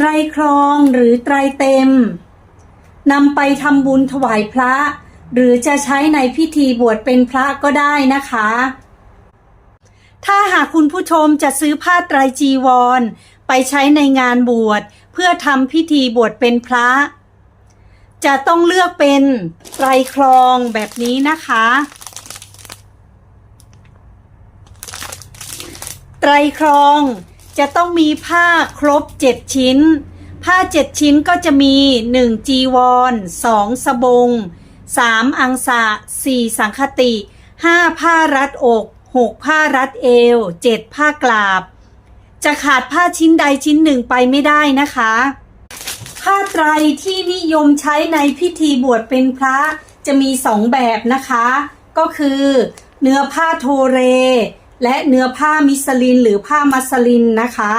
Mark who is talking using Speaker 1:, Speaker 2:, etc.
Speaker 1: ไตรครองหรือไตรเต็มนำไปทำบุญถวายพระ หรือจะใช้ในพิธีบวชเป็นพระก็ได้นะคะ ถ้าหากคุณผู้ชมจะซื้อผ้าไตรจีวร ไปใช้ในงานบวช เพื่อทำพิธีบวชเป็นพระ จะต้องเลือกเป็นไตรครองแบบนี้นะคะไตรครอง จะต้องมีผ้าครบ7ชิ้น ผ้า7ชิ้นก็จะมี1จีวร2สบง3อังสะ4สังคติ5ผ้ารัดอก6ผ้ารัดเอว7ผ้ากลาบ จะขาดผ้าชิ้นใดชิ้นหนึ่งไปไม่ได้นะคะ ผ้าไตรที่นิยมใช้ในพิธีบวชเป็นพระจะมีสองแบบนะคะ ก็คือ เนื้อผ้าโทเร และเนื้อผ้ามิสลินหรือผ้ามัสลินนะคะ